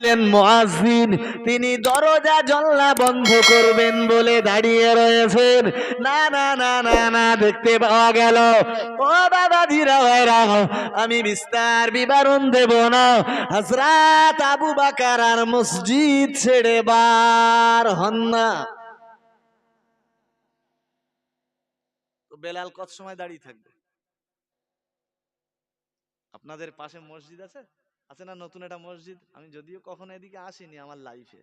ছিলেন মুয়াজ্জিন, তিনি দরজা জল্লা বন্ধ করবেন বলে দাঁড়িয়ে রয়েছেন। না না না না না, দেখতে পাওয়া গেল। ও বাবা ধীরা আমি বিস্তার বিবরণ দেব না। হজরত আবু বাকার আর মসজিদ ছেড়ে বার হন না। বেলাল কত সময় দাঁড়িয়ে থাকবে? আপনাদের পাশে মসজিদ আছে? আছে না নতুন একটা মসজিদ? আমি যদিও কখনো এদিকে আসিনি আমার লাইফে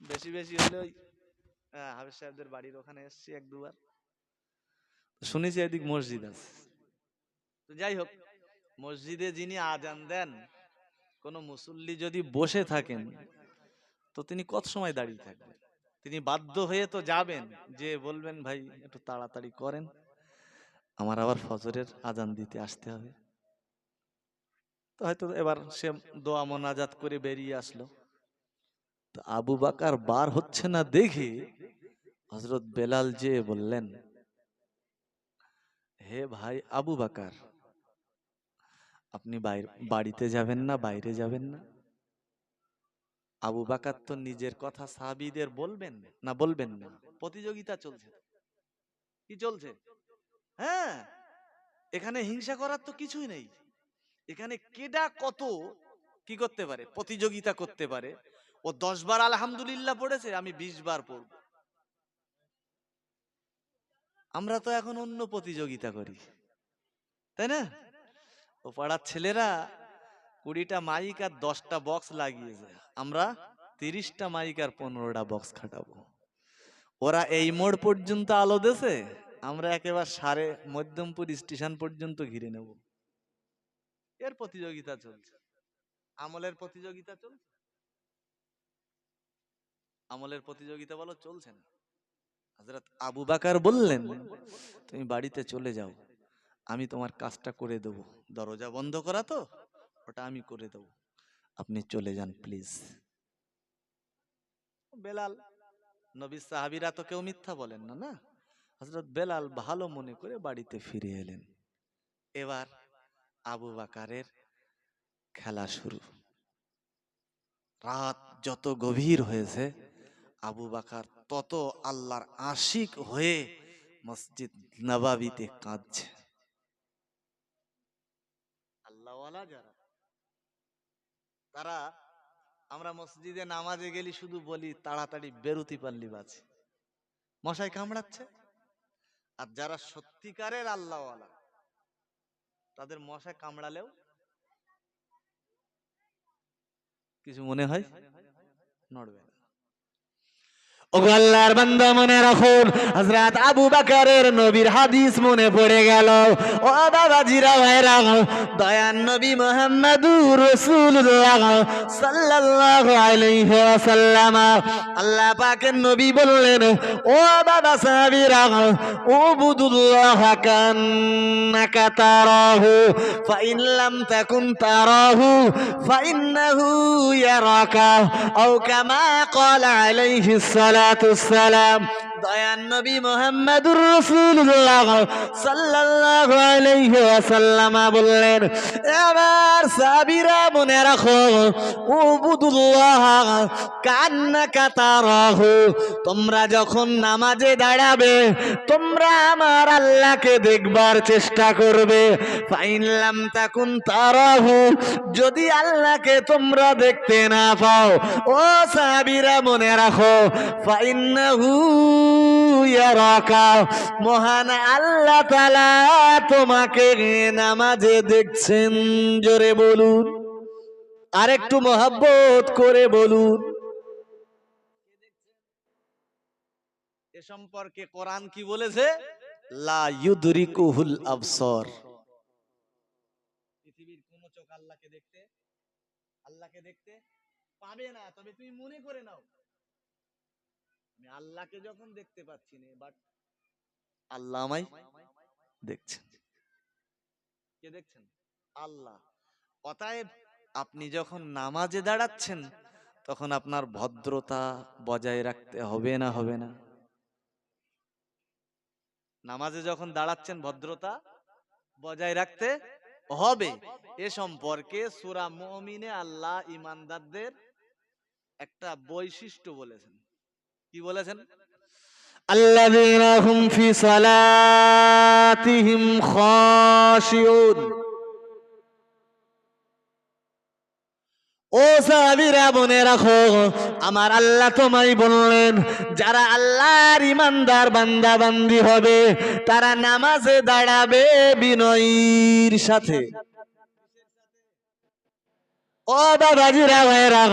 বেশি বেশি হলে ওই হাফিজ সাহেবদের বাড়ির ওখানে এসেছি এক দুবার। শুনেছি এদিক মসজিদ আছে। তো যাই হোক, মসজিদে যিনি আজান দেন, কোনো মুসল্লি যদি বসে থাকেন, তো তিনি কত সময় দাঁড়িয়ে থাকবেন? তিনি বাধ্য হয়ে তো যাবেন, যে বলবেন, ভাই, একটু তাড়াতাড়ি করেন। আমার আবার ফজরের আজান দিতে আসতে হবে। হয়তো এবার সে দোয়া মোনাজাত করে বেরিয়ে আসলো। তো আবু বাকার বার হচ্ছে না দেখে হজরত বেলাল যে বললেন, হে ভাই আবু বাকার, আপনি বাড়িতে যাবেন না, বাইরে যাবেন না? আবু বাকার তো নিজের কথা সাহাবীদের বলবেন না বলবেন না, প্রতিযোগিতা চলছে। কি চলছে? হ্যাঁ এখানে হিংসা করার তো কিছুই নেই। এখানে কেডা কত কি করতে পারে? প্রতিযোগিতা করতে পারে। ও দশ বার আলহামদুলিল্লাহ পড়েছে, আমি বিশ বার পড়ব। আমরা তো এখন অন্য প্রতিযোগিতা করি। তাই না? ও পাড়ার ছেলেরা কুড়িটা মাইক আর দশটা বক্স লাগিয়েছে। আমরা তিরিশটা মাইক আর পনেরোটা বক্স খাটাবো। ওরা এই মোড় পর্যন্ত আলো দেছে, আমরা একেবারে সারে মধ্যমপুর স্টেশন পর্যন্ত ঘিরে নেব। এর প্রতিযোগিতা চলছে। আমলের প্রতিযোগিতা চলছে? আমলের প্রতিযোগিতা বলো, চলছে না। হযরত আবু বাকার বললেন, তুমি বাড়িতে চলে যাও, আমি তোমার কাজটা করে দেব। দরজা বন্ধ করা তো, ওটা আমি করে দেব। আপনি চলে যান প্লিজ বেলাল নবী সাহাবীরা তো কেউ মিথ্যা বলেন না না? হযরত বেলাল ভালো মনে করে বাড়িতে ফিরে এলেন। এবার আবু বাকারের খেলা শুরু। রাত যত গভীর হয়েছে, আবু বাকার তত আল্লাহর আশিক হয়ে মসজিদ নবাবিতে কাঁদছে। আল্লাহওয়ালা যারা, তারা, আমরা মসজিদে নামাজে গেলি শুধু বলি, তাড়াতাড়ি বেরুতি পারলি বাঁচে মশাই কামড়াচ্ছে। আর যারা সত্যিকারের আল্লাহওয়ালা তাদের মশায় কামড়ালেও কিছু মনে হয়? নড়বে না। আল্লাহর বান্দা মনে রাখুন, হযরত আবু বকরের নবীর হাদিস মনে পড়ে গেল। ও বাবা জিরা ভাইরা, দয়ান নবী মুহাম্মদুর রাসূলুল্লাহ সাল্লাল্লাহু আলাইহি ওয়াসাল্লাম। আল্লাহ পাকের নবী বললেন, ও বাবা সাহাবীরা, উবুদুল্লাহ কান্নাকা তারাহু, ফাইন লাম তাকুন তারাহু, ফাইন্নাহু ইয়ারাকা, আও কামা ক্বালা আলাইহিস সালাতু তোমরা যখন নামাজে দাঁড়াবে, তোমরা আমার আল্লাহকে দেখবার চেষ্টা করবে। ফাইনলাম তাকুন তারাহু, যদি আল্লাহকে তোমরা দেখতে না পাও, ও সাবিরা মনে রাখো মহান আল্লাহ তাআলা তোমাকে নামাজে দেখছেন, জোরে বলুন। আরেকটু মহাব্বত করে বলুন। এ সম্পর্কে কোরআন কি বলেছে? আল্লাহকে দেখতে আল্লাহকে দেখতে পাবে না। তবে তুমি মনে করে নাও। আমি আল্লাহকে যখন দেখতে পাচ্ছি না বাট আল্লাহ আমায় দেখছেন। কে দেখছেন? আল্লাহ। অতএব আপনি যখন নামাজে দাঁড়াচ্ছেন তখন আপনার ভদ্রতা বজায় রাখতে হবে না হবে না। নামাজে যখন দাঁড়াচ্ছেন ভদ্রতা বজায় রাখতে হবে। এ সম্পর্কে সুরা মমিনে আল্লাহ ইমানদারদের একটা বৈশিষ্ট্য বলেছেন। কি বলেছেন الذين هم في صلاتهم خاشعون ও সাহাবীরা মনে রাখো আমার আল্লাহ তোমায় বললেন যারা আল্লাহর ইমানদার বান্দা বান্দি হবে তারা নামাজে দাঁড়াবে বিনয়ীর সাথে ও বাবাজিরা ভাইরা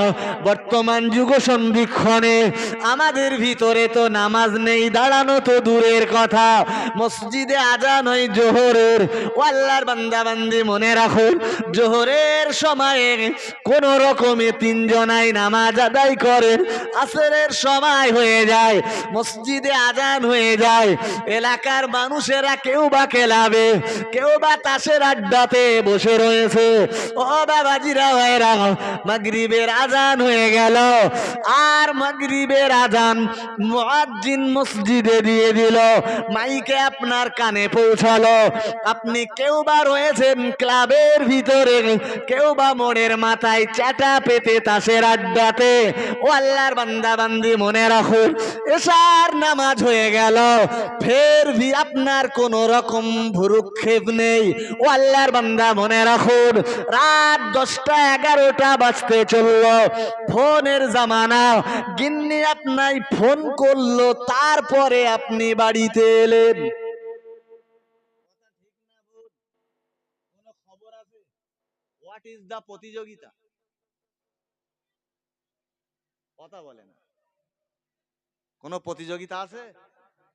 বর্তমান যুগ সন্ধিক্ষণে আমাদের ভিতরে তো নামাজ নেই, দাঁড়ানো তো দূরের কথা। মসজিদে আজান হয় জোহরের। ও আল্লাহর বান্দা মনে রাখুন, জোহরের সময়ে কোন রকমে তিনজনাই নামাজ আদায় করেন। আসরের সময় হয়ে যায়, মসজিদে আজান হয়ে যায়। এলাকার মানুষেরা কেউ বা খেলাবে, কেউ বা তাসের আড্ডাতে বসে রয়েছে। ও বাবাজিরা ভাইরা মাগরিবের আজান হয়ে গেল। আর মাগরিবের আজান মুয়াজ্জিন মসজিদে দিয়ে দিল। মাইকে আপনার কানে পৌঁছালো। আপনি কেউ বা রয়েছেন ক্লাবের ভিতরে, কেউ বা মোড়ের মাথায় চাটা পেতে তাসের আড্ডাতে। ও আল্লাহর বান্দা বান্দি মনে রাখুন এসার নামাজ হয়ে গেল। ফের ভি আপনার কোন রকম ভুরুক্ষেপ নেই। ও আল্লাহর বান্দা মনে রাখুন, রাত দশটা এগারোটা বাজতে চলল। ফোনের জামানা, গিন্নি আপনাই ফোন করল, তারপরে আপনি বাড়িতে এলেন। কোন প্রতিযোগিতা আছে?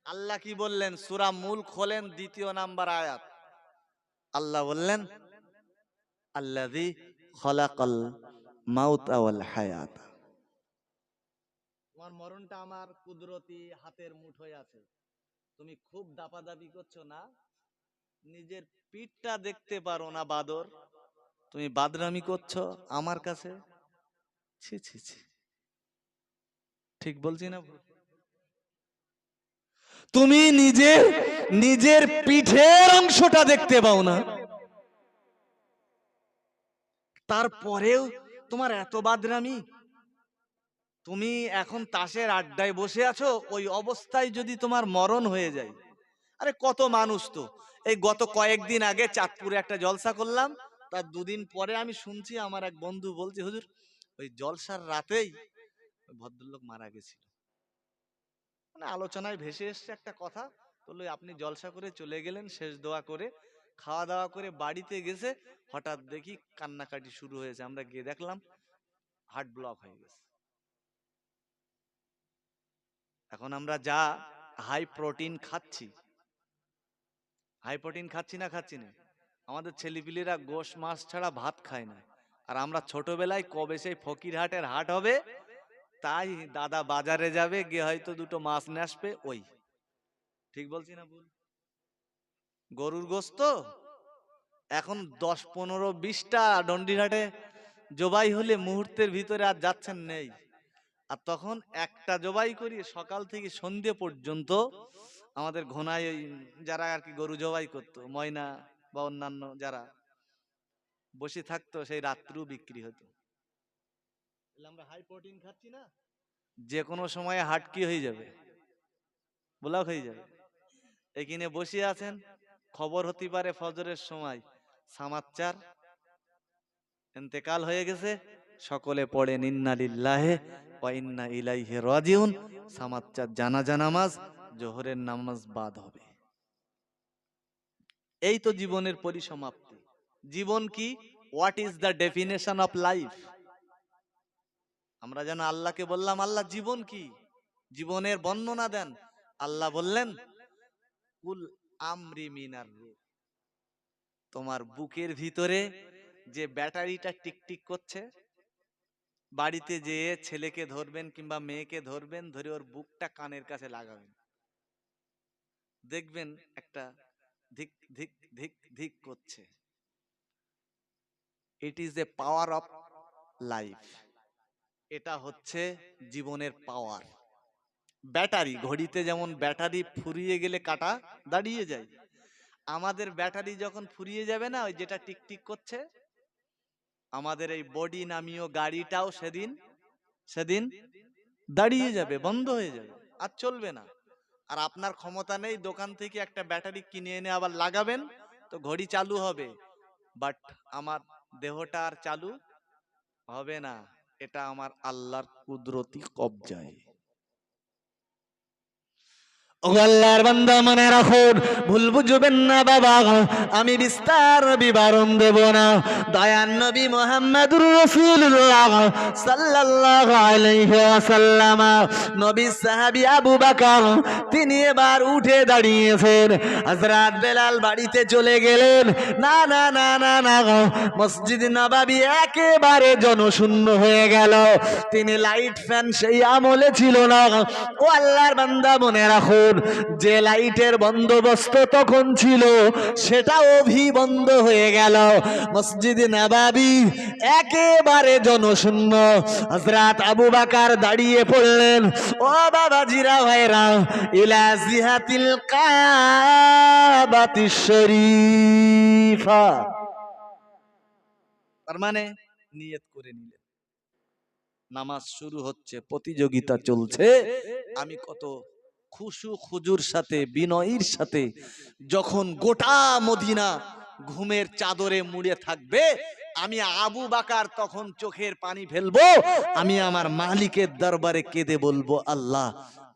আল্লাহ কি বললেন? সূরা মূল খোলেন, দ্বিতীয় নাম্বার আয়াত। আল্লাহ বললেন, আল্লাযী খলাকাল মাউত ওয়াল হায়াত। তোমার মরণটা আমার কুদরতি হাতের মুঠোয় আছে। তুমি খুব দাপাদাপি করছ না? নিজের পিঠটা দেখতে পারো না, বাদর। তুমি বাদরামি করছ আমার কাছে? ছি ছি ছি। ঠিক বলছি না? তুমি নিজের নিজের পিঠের অংশটা দেখতে পাও না। তারপরেও তোমার এত বাদরামি তুমি এখন তাসের আড্ডায় বসে আছো, ওই অবস্থায় যদি তোমার মরণ হয়ে যায়। আরে কত মানুষ তো। এই গত কয়েকদিন আগে চাঁদপুরে একটা জলসা করলাম, তার দুদিন পরে আমি শুনছি আমার এক বন্ধু বলছে, হুজুর, ওই জলসার রাতেই ভদ্রলোক মারা গেছিল। মানে আলোচনায় ভেসে এসছে একটা কথা, বলল, আপনি জলসা করে চলে গেলেন, শেষ দোয়া করে খাওয়া দাওয়া করে বাড়িতে গেছে, হঠাৎ দেখি কান্নাকাটি শুরু হয়েছে। আমরা গিয়ে দেখলাম হার্ট ব্লক হয়ে গেছে। এখন আমরা যা হাই প্রোটিন খাচ্ছি হাই প্রোটিন খাচ্ছি না খাচ্ছি না, আমাদের ছেলেপিলেরা গোশ মাছ ছাড়া ভাত খায় না। আর আমরা ছোটবেলায় কবে সেই ফকিরহাটের হাট হবে, তাই দাদা বাজারে যাবে, গিয়ে হয়তো দুটো মাছ নিয়ে আসবে, ওই। ঠিক বলছি না ভুল? গরুর গোস্ত? এখন দশ পনেরো বিশটা ডন্ডিঘাটে জবাই হলে মুহূর্তের ভিতরে আর যাচ্ছেন নেই। আর তখন একটা জবাই করি সকাল থেকে সন্ধে পর্যন্ত আমাদের ঘনায় ওই যারা আর কি গরু জবাই করতো ময়না বা অন্যান্য যারা বসে থাকতো সেই রাত্রেও বিক্রি হতো। আমরা হাই প্রোটিন খাচ্ছি না? যে কোনো সময়ে হাটকি হয়ে যাবে। ব্লক হয়ে যাবে। এখানে বসে আছেন খবর হতে পারে ফজরের সময়। সামাচ্চার এতেকাল হয়ে গেছে। সকলে পড়ে, ইন্না লিল্লাহে ইন্না ইলাইহি রাজিউন। সামাচ্চার জানাজা নামাজ, জোহরের নামাজ বাদ হবে। এই তো জীবনের পরিসমাপ্তি। জীবন কি? What is the definition of life আমরা যেন আল্লাহকে বললাম, আল্লাহ, জীবন কি? জীবনের বর্ণনা দেন। আল্লাহ বললেন, কুল আমরি মিনার রূহ তোমার বুকের ভিতরে যে ব্যাটারিটা টিকটিক করছে, বাড়িতে যেয়ে ছেলেকে ধরবেন কিংবা মেয়েকে ধরবেন, ধরে ওর বুকটা কানের কাছে লাগাবেন। দেখবেন একটা ধিক ধিক ধিক ধিক করছে। It is a power of life এটা হচ্ছে জীবনের পাওয়ার ব্যাটারি ঘড়িতে যেমন ব্যাটারি ফুরিয়ে গেলে কাটা দাঁড়িয়ে যায়। আমাদের ব্যাটারি যখন ফুরিয়ে যাবে না ওই যেটা টিকটিক করছে আমাদের এই বডি নামীয় গাড়িটাও সেদিন সেদিন দাঁড়িয়ে যাবে বন্ধ হয়ে যাবে আর চলবে না। আর আপনার ক্ষমতা নেই দোকান থেকে একটা ব্যাটারি কিনে এনে আবার লাগাবেন তো ঘড়ি চালু হবে। বাট আমার দেহটা আর চালু হবে না। এটা আমার আল্লাহর কুদরতি কবজায়। আল্লাহর বান্দা মনে রাখুন, ভুল বুঝবেন না বাবা, আমি বিস্তার বিবরণ দেব না। দয়ান নবী মোহাম্মদুর রাসূলুল্লাহ সাল্লাল্লাহু আলাইহি ওয়াসাল্লাম, নবী সাহাবী আবু বকর, তিনি এবার উঠে দাঁড়িয়েছেন। হযরত বেলাল বাড়িতে চলে গেলেন। না না না না না, মসজিদ নবাবী একেবারে জনশূন্য হয়ে গেল। তিনি লাইট ফ্যান সেই আমলে ছিল না। ও আল্লাহর বান্দা মনে রাখুন যে লাইটের বন্দোবস্ত তখন ছিল, সেটা অভি বন্ধ হয়ে গেল। মসজিদ নবাবী একেবারে জনশূন্য। হযরত আবু বাকার দাঁড়িয়ে পড়লেন, ও বাবা জিরা ভাইরা, ইলা জিহাতিল কাবাতিশ শরীফা। তার মানে নিয়ত করে নিলেন। নামাজ শুরু হচ্ছে, প্রতিযোগিতা চলছে, আমি কত খুশু খুজুর সাথে, বিনয়ীর সাথে যখন গোটা মদিনা ঘুমের চাদরে মুড়ে থাকবে, আমি আবু বাকার তখন চোখের পানি ফেলব, আমি আমার মালিকের দরবারে কেঁদে বলব, আল্লাহ,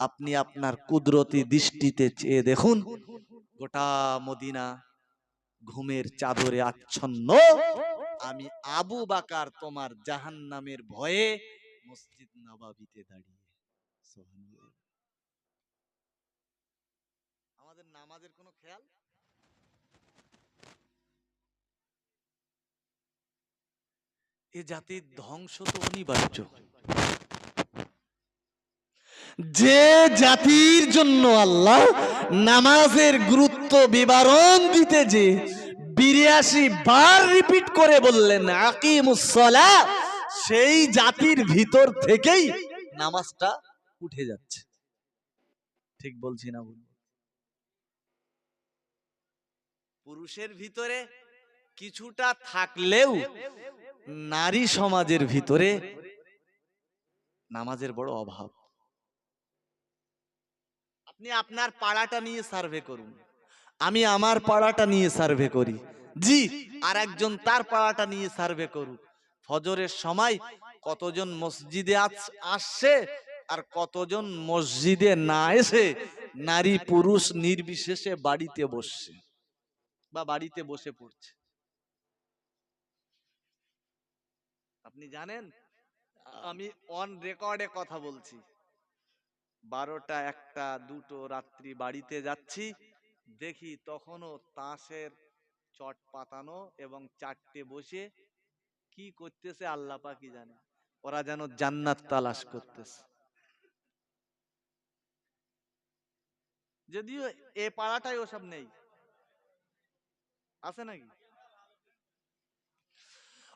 আপনি আপনার কুদরতি দৃষ্টিতে চেয়ে দেখুন, গোটা মদিনা ঘুমের চাদরে আচ্ছন্ন, আমি আবু বাকার তোমার জাহান্নামের ভয়ে মসজিদ নবাবিতে দাঁড়িয়ে সুবহানাল্লাহ। আমাদের নামাজের কোনো খেয়াল? এ জাতির ধ্বংস তো অনিবার্য। যে জাতির জন্য আল্লাহ নামাজের গুরুত্ব বিবরণ দিতে যে বিরাশি বার রিপিট করে বললেন আকিমুসলা সেই জাতির ভিতর থেকেই নামাজটা উঠে যাচ্ছে। ঠিক বলছি না ভুল? পুরুষের ভিতরে কিছুটা থাকলেও নারী সমাজের ভিতরে নামাজের বড় অভাব। আপনি আপনার পাড়াটা নিয়ে সার্ভে করুন। আমি আমার পাড়াটা নিয়ে সার্ভে করি। জি আর একজন তার পাড়াটা নিয়ে সার্ভে করুক। ফজরের সময় কতজন মসজিদে আস- আসছে আর কতজন মসজিদে না এসে নারী পুরুষ নির্বিশেষে বাড়িতে বসছে। বা বাড়িতে বসে পড়ছে। আপনি জানেন? আমি অন রেকর্ডে কথা বলছি। বারোটা একটা দুটো রাত্রি বাড়িতে যাচ্ছি। দেখি তখনও তাসের চট পাতানো এবং চারটে বসে কি করতেছে আল্লাহ পাকি জানে। ওরা যেন জান্নাত তালাশ করতেছে। যদিও এ পাড়াটাই ওসব নেই। আছে নাকি?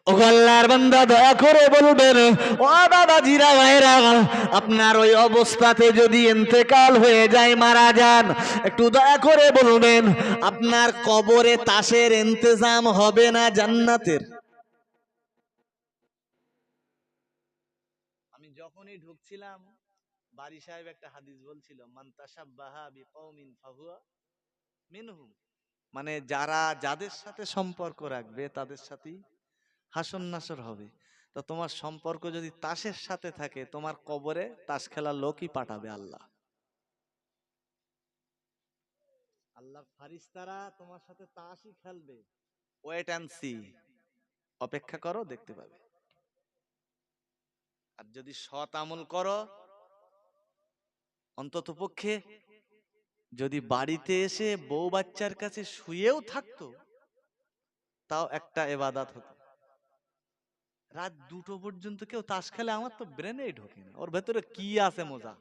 আল্লাহর বান্দা দয়া করে বলবেন ও বাবা জিরা ভাইরা আপনার ওই অবস্থাতে যদি ইন্তেকাল হয়ে যায় মারা যান। একটু দয়া করে বলবেন আপনার কবরে তাসের ইন্তজাম হবে না জান্নাতের? আমি যখনই ঢুকছিলাম বাড়ি সাহেব একটা হাদিস বলছিল মান তাসাব্বাহা বিকৌমিন ফাহুয়া মিনহুম। মানে যারা, যাদের সাথে সম্পর্ক রাখবে, তাদের সাথেই হাসন নাসর হবে। তো তোমার সম্পর্ক যদি তাসের সাথে থাকে, তোমার কবরে তাস খেলার লোকই পাঠাবে আল্লাহ। আল্লাহর ফারিস্তারা তোমার সাথে তাসই খেলবে। ওয়েট অ্যান্ড সি অপেক্ষা করো, দেখতে পাবে। আর যদি সৎ আমল করো অন্তত পক্ষে যদি বাড়িতে এসে বউ বাচ্চার কাছে শুয়েও থাকতো, তাও একটা এবাদাত হতো। রাত দুটো পর্যন্ত কেউ তাস খেলে আমার তো ব্রেনেই ঢোকে না ওর ভেতরে কি আছে মজা?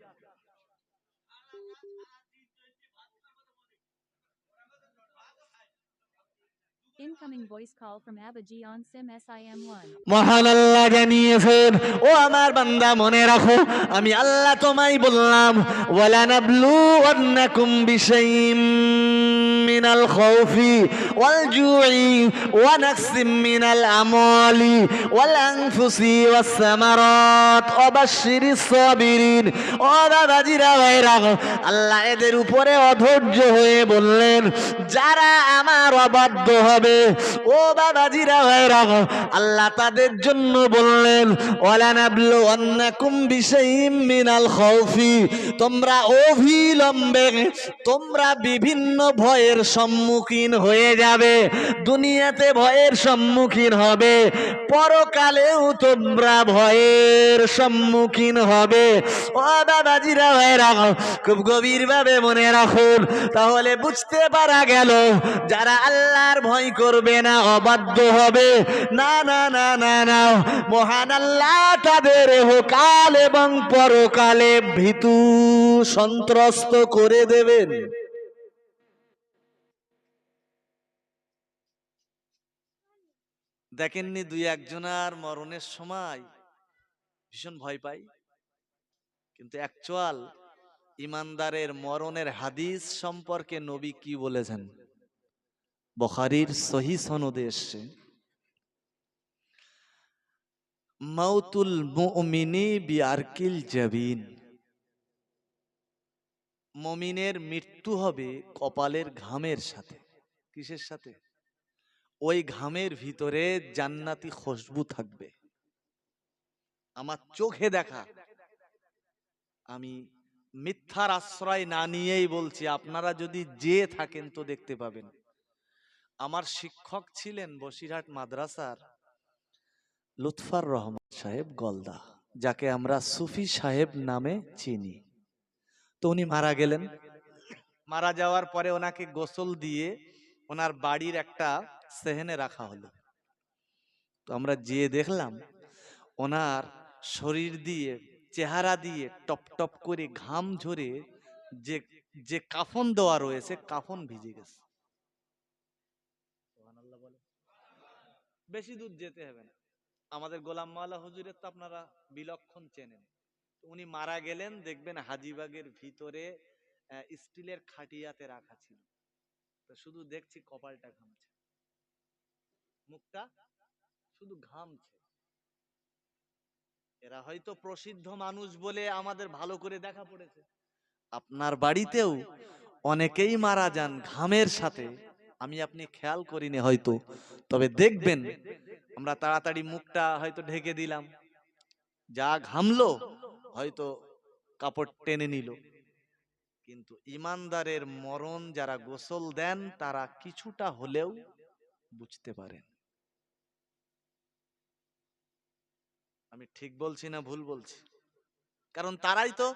মহান আল্লাহ জানিয়েছেন ও আমার বান্দা, মনে রাখো, আমি আল্লাহ তোমায় বললাম ওয়ালা নাবলু আন্নাকুম বিশাইম মিনাল খাউফি ওয়াল জুই ওয়া নাকসিম মিনাল আমওয়ালি ওয়াল আনফুসি ওয়াস সামারাত। ওয়া বাশশিরিস সাবিরিন, ও দাদাজিরা ভাইরা, আল্লাহ এদের উপরে অধৈর্য হয়ে বললেন, যারা আমার অবাধ্য হবে ও বাবাজিরা ভাইরা আল্লাহ তাদের জন্য বললেন তোমরা অবিলম্বে তোমরা বিভিন্ন ভয়ের সম্মুখীন হয়ে যাবে, দুনিয়াতে ভয়ের সম্মুখীন হবে, পরকালেও তোমরা ভয়ের সম্মুখীন হবে। ও দাদাজিরা ভাইরা খুব গভীরভাবে মনে রাখুন, তাহলে বুঝতে পারা গেল, যারা আল্লাহর ভয় করবে না, অবাধ্য হবে। না না না না না। মহান আল্লাহ তাদের কাল এবং পরকালে ভীতু সন্ত্রস্ত করে দেবেন। দেখেননি দুই একজনার মরণের সময়? ভীষণ ভয় পাই। কিন্তু অ্যাকচুয়াল ইমানদারের মরণের হাদিস সম্পর্কে নবী কি বলেছেন? বখারির সহি সনদে এসছে, মাউতুল মুমিনি বিআরকিল জাবিন। মমিনের মৃত্যু হবে কপালের ঘামের সাথে। কিসের সাথে? ওই ঘামের ভিতরে জান্নাতি খুশবু থাকবে। আমার চোখে দেখা। আমি মিথ্যার আশ্রয় না নিয়েই বলছি, আপনারা যদি যে থাকেন তো দেখতে পাবেন। আমার শিক্ষক ছিলেন বসিরহাট মাদ্রাসার লুৎফার রহমান সাহেব গলদা, যাকে আমরা সুফি সাহেব নামে চিনি। তো উনি মারা গেলেন। মারা যাওয়ার পরে ওনাকে গোসল দিয়ে ওনার বাড়ির একটা সেহেনে রাখা হলো। তো আমরা যেয়ে দেখলাম, ওনার শরীর দিয়ে, চেহারা দিয়ে টপ টপ করে ঘাম ঝরে যে যে কাফন দেওয়া রয়েছে, কাফন ভিজে গেছে সুবহানাল্লাহ বলে। বেশি দূর যেতে হবে না। আমাদের গোলাম মাওলা হুজুরের তো আপনারা বিলক্ষণ চেনেন। উনি মারা গেলেন, দেখবেন হাজিবাগের ভিতরে স্টিলের খাটিয়াতে রাখা ছিল। তো শুধু দেখছি কপালটা ঘামছে। মুখটা শুধু ঘামছে। এরা হয়তো প্রসিদ্ধ মানুষ বলে আমাদের ভালো করে দেখা পড়েছে। আপনার বাড়িতেও অনেকেই মারা যান ঘামের সাথে। আমি আপনি খেয়াল করিনি হয়তো। তবে দেখবেন, আমরা তাড়াতাড়ি মুখটা হয়তো ঢেকে দিলাম। যা ঘামলো, হয়তো কাপড় টেনে নিল। কিন্তু ইমানদারের মরণ যারা গোসল দেন, তারা কিছুটা হলেও বুঝতে পারেন। আমি ঠিক বলছি না ভুল বলছি? কারণ তারাই তো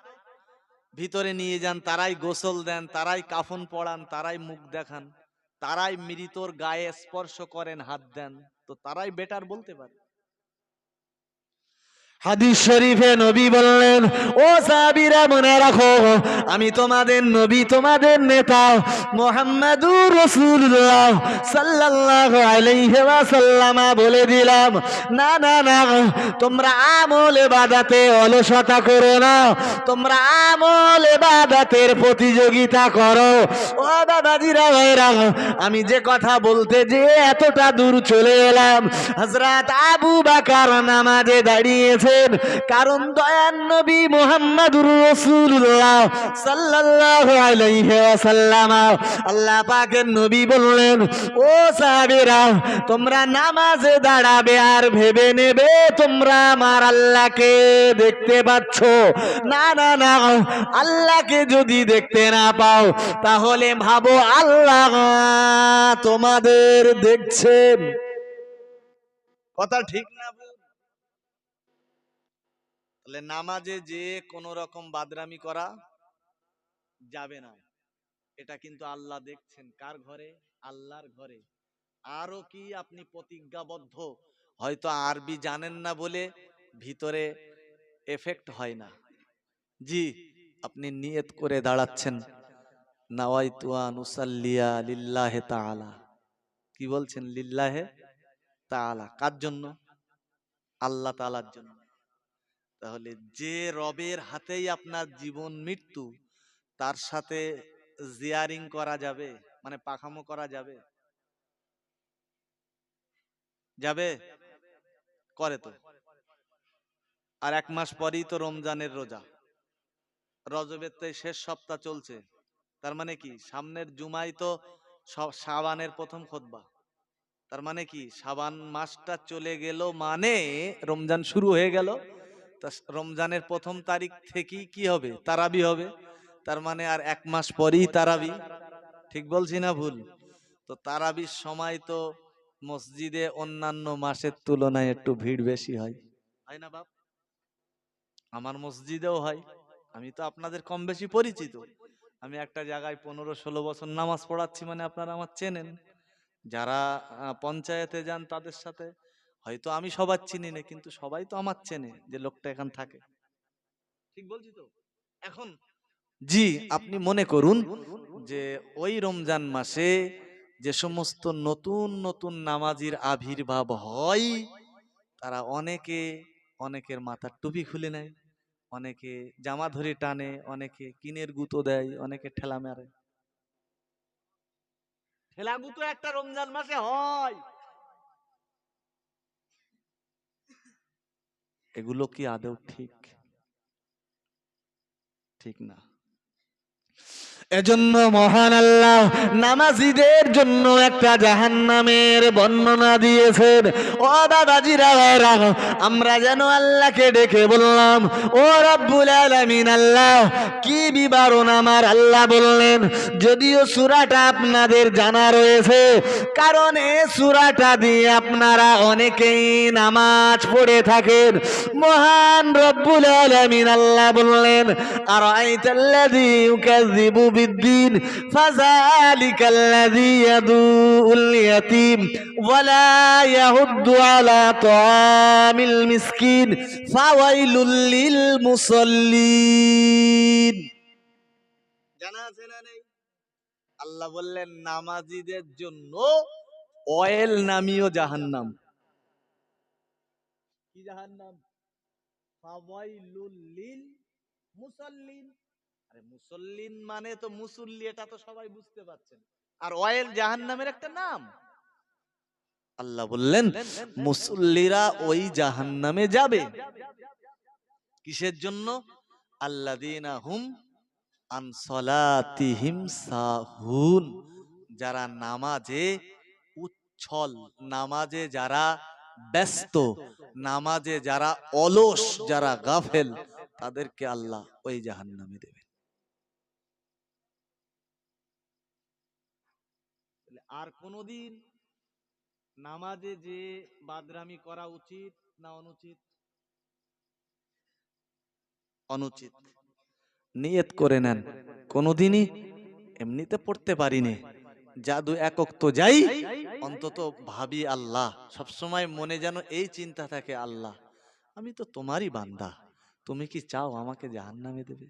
ভিতরে নিয়ে যান, তারাই গোসল দেন, তারাই কাফন পড়ান, তারাই মুখ দেখান। তারাই মৃতর গায়ে স্পর্শ করেন হাত দেন তো তারাই বেটার বলতে পারে। হাদিস শরীফে নবী বললেন, ও সাহাবীরা, মনে রাখো, আমি তোমাদের নবী, তোমাদের নেতা মোহাম্মদুর রাসূলুল্লাহ সাল্লাল্লাহু আলাইহি ওয়াসাল্লামা বলে দিলাম, না না না, তোমরা আমল ইবাদতে অলসতা করো না, তোমরা আমল ইবাদতের প্রতিযোগিতা করো। ও দাদাজিরা ভাইরা আমি যে কথা বলতে যে এতটা দূর চলে এলাম, হযরত আবু বাকার নামাজে দাঁড়িয়েছেন কারণ দয়ান নবী মুহাম্মদুর রাসূলুল্লাহ সাল্লাল্লাহু আলাইহি ওয়াসাল্লাম। আল্লাহ পাকের নবী বললেন, ও সাহাবীরা, তোমরা নামাজে দাঁড়াবে আর ভেবে নেবে তোমরা আমার আল্লাহকে দেখতে পাচ্ছ। না না না, আল্লাহকে যদি দেখতে না পাও, তাহলে ভাবো আল্লাহ তোমাদের দেখছেন। কথা ঠিক না? তাহলে নামাজে যে কোন রকম বাদরামি করা যাবে না। এটা কিন্তু আল্লাহ দেখছেন। কার ঘরে? আল্লাহর ঘরে। আরও কি আপনি প্রতিজ্ঞাবদ্ধ? হয়তো আরবি জানেন না বলে ভিতরে এফেক্ট হয় না। জি, আপনি নিয়ত করে দাঁড়াচ্ছেন। নাওয়াইতুয়া নুসাল্লিয়া লিল্লাহে তাআলা। কি বলছেন? লিল্লাহে তাআলা। কার জন্য? আল্লাহ তাআলার জন্য। তাহলে যে রবের হাতেই আপনার জীবন মৃত্যু, তার সাথে জিয়ারিং করা যাবে মানে পাখামো করা যাবে। যাবে? করে তো। আর এক মাস পরেই তো রমজানের রোজা। রজবের তো শেষ সপ্তাহ চলছে। তার মানে কি? সামনের জুমাই তো সাবানের প্রথম খোদবা তার মানে কি? সাবান মাসটা চলে গেল মানে রমজান শুরু হয়ে গেল। রমজানের প্রথম তারিখ থেকেই কি হবে? তারাবি হবে। তার মানে আর এক মাস পরেই তারাবি। ঠিক বলছি না ভুল? তো তারাবির সময় তো মসজিদে অন্যান্য মাসের তুলনায় একটু ভিড় বেশি হয়। হয় না বাপ? আমার মসজিদেও হয়। আমি তো আপনাদের কম বেশি পরিচিত। আমি একটা জায়গায় পনেরো ষোলো বছর নামাজ পড়াচ্ছি মানে আপনারা আমার চেনেন। যারা পঞ্চায়েতে যান তাদের সাথে হয়তো আমি সবার চিনি না কিন্তু সবাই তো আমার চেনে যে লোকটা এখান থাকে। ঠিক বলছি তো? এখন জি আপনি মনে করুন যে ওই রমজান মাসে যে সমস্ত নতুন নতুন নামাজির আবির্ভাব হয় তারা অনেকে অনেকের মাথার টুপি খুলে নেয় অনেকে জামা ধরে টানে অনেকে কিনের গুঁতো দেয় অনেকে ঠেলা মারে। ঠেলা গুঁতো একটা রমজান মাসে হয়। এগুলো কি আদৌ ঠিক? ঠিক না। এজন্য মহান আল্লাহ নামাজিদের জন্য একটা জাহান্নামের বর্ণনা দিয়েছেন। ও ভাইরা, আমরা যেন আল্লাহকে ডেকে বললাম ও রব্বুল আলামিন আল্লাহ কি বিবরণ আমার আল্লাহ বললেন? যদিও সূরাটা আপনাদের জানা রয়েছে কারণ এ সূরাটা দিয়ে আপনারা অনেকেই নামাজ পড়ে থাকেন। মহান রব্বুল আলামিন আল্লাহ বললেন আর ইউকাযযিবু বিদ্দিন। ফাযালিকা আল্লাযী ইয়াতীম ওয়ালা ইয়াহুদ্দু আলা তাআমিল মিসকিন। ফাওয়াইলুল লিল মুসাল্লিন। জানা আছে না নেই? আল্লাহ বললেন, নামাজিদের জন্য অয়েল নামীয় জাহান্নাম। কি জাহান্নাম? ফাওয়াইলুল লিল মুসাল্লিন। মুসল্লিন মানে তো মুসল্লি, এটা তো সবাই বুঝতে পারছেন। আর অয়েল জাহান্নামের একটা নাম। আল্লাহ বললেন, মুসল্লিরা ওই জাহান্নামে যাবে। কিসের জন্য? আল্লাদিনা হুম আনসলাতিহিম সাহুন। যারা নামাজে উচ্ছল, নামাজে যারা ব্যস্ত, নামাজে যারা অলস, যারা গাফেল, তাদেরকে আল্লাহ ওই জাহান্নামে দেবে। আর কোনদিন নামাজে যে বাদরামি করা উচিত না অনুচিত? অনুচিত। নিয়ত করে নেন। কোনোদিনই এমনিতে পড়তে পারিনি। জাদু একক তো যাই, অন্তত ভাবি আল্লাহ। সবসময় মনে যেন এই চিন্তা থাকে, আল্লাহ, আমি তো তোমারই বান্দা। তুমি কি চাও আমাকে জাহান নামে দেবে?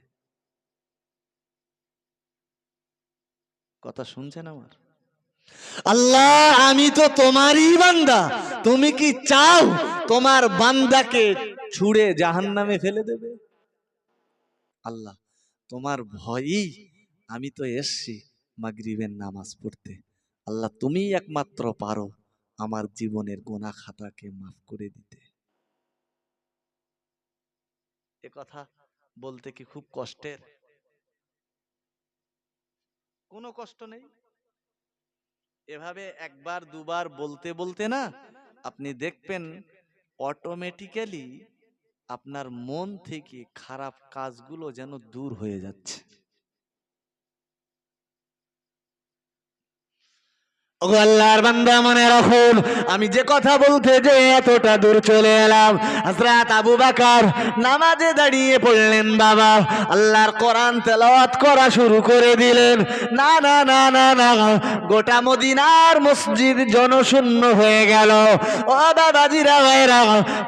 কথা শুনছেন আমার? আল্লাহ, আমি তো তোমারই বান্দা। তুমি কি চাও তোমার বান্দাকে ছুড়ে জাহান নামে ফেলে দেবে? আল্লাহ, তোমার ভয়ই আমি তো এসছি মাগরিবের নামাজ পড়তে। আল্লাহ, তুমিই একমাত্র পারো আমার জীবনের গোনা খাতাকে মাফ করে দিতে। এ কথা বলতে কি খুব কষ্টের? কোনো কষ্ট নেই। এভাবে একবার, দুবার বলতে বলতে না আপনি দেখবেন অটোমেটিক্যালি আপনার মন থেকে খারাপ কাজগুলো যেন দূর হয়ে যাচ্ছে। আমি যে কথা বলতে যে এতটা দূর চলে এলাম। হযরত আবু বকর নামাজে দাঁড়িয়ে পড়লেন, বাবা। আল্লাহর কোরআন তেলাওয়াত করা শুরু করে দিলেন। না না না না না, গোটা মদিনার মসজিদ জনশূন্য হয়ে গেল। ও বাবাজিরা ভাইরা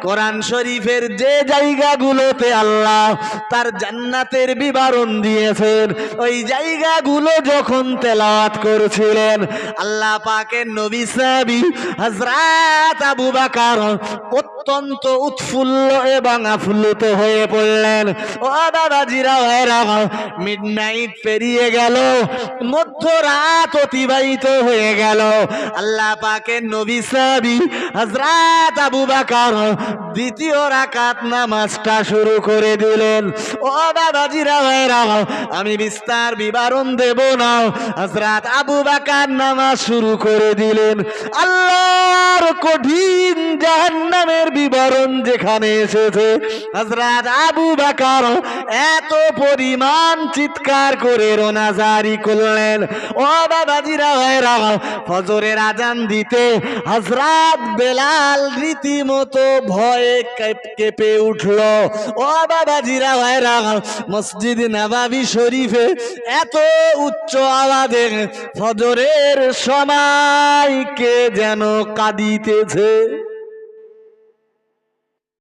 কোরআন শরীফের যে জায়গাগুলোতে আল্লাহ তার জান্নাতের বিবরণ দিয়েছেন, ওই জায়গাগুলো যখন তেলাওয়াত করছিলেন, আল্লাহ পাকের নবী সাহাবী হযরত আবু বকর অত্যন্ত উৎফুল্ল এবং আফ্লুত হয়ে পড়লেন। ও বাবাজিরা ভাইরা মিডনাইট পেরিয়ে গেল, মধ্যরাত অতিবাহিত হয়ে গেল। আল্লাহ পাকের নবী সাহাবী হযরত আবু বকর দ্বিতীয় রাকাত নামাজটা শুরু করে দিলেন। ও বাবাজিরা ভাইরা আমি বিস্তার বিবরণ দেব না। হযরত আবু বকর নামাজ শুরু করে দিলেন। আল্লাহর কঠিন জাহান্নামের বিবরণ যেখানে এসেছে, হযরত আবু বকর এত পরিমাণ চিৎকার করে রোনাজারি করলেন। ও বাবাজিরা ভাইরা ফজরের আজান দিতে হযরত বেলাল রীতিমতো ভয়ে কেঁপে উঠল। ও বাবাজিরা ভাইরা মসজিদ নবাবী শরীফে এত উচ্চ আওয়াজে ফজরের সময় কে যেন কাঁদিতেছে।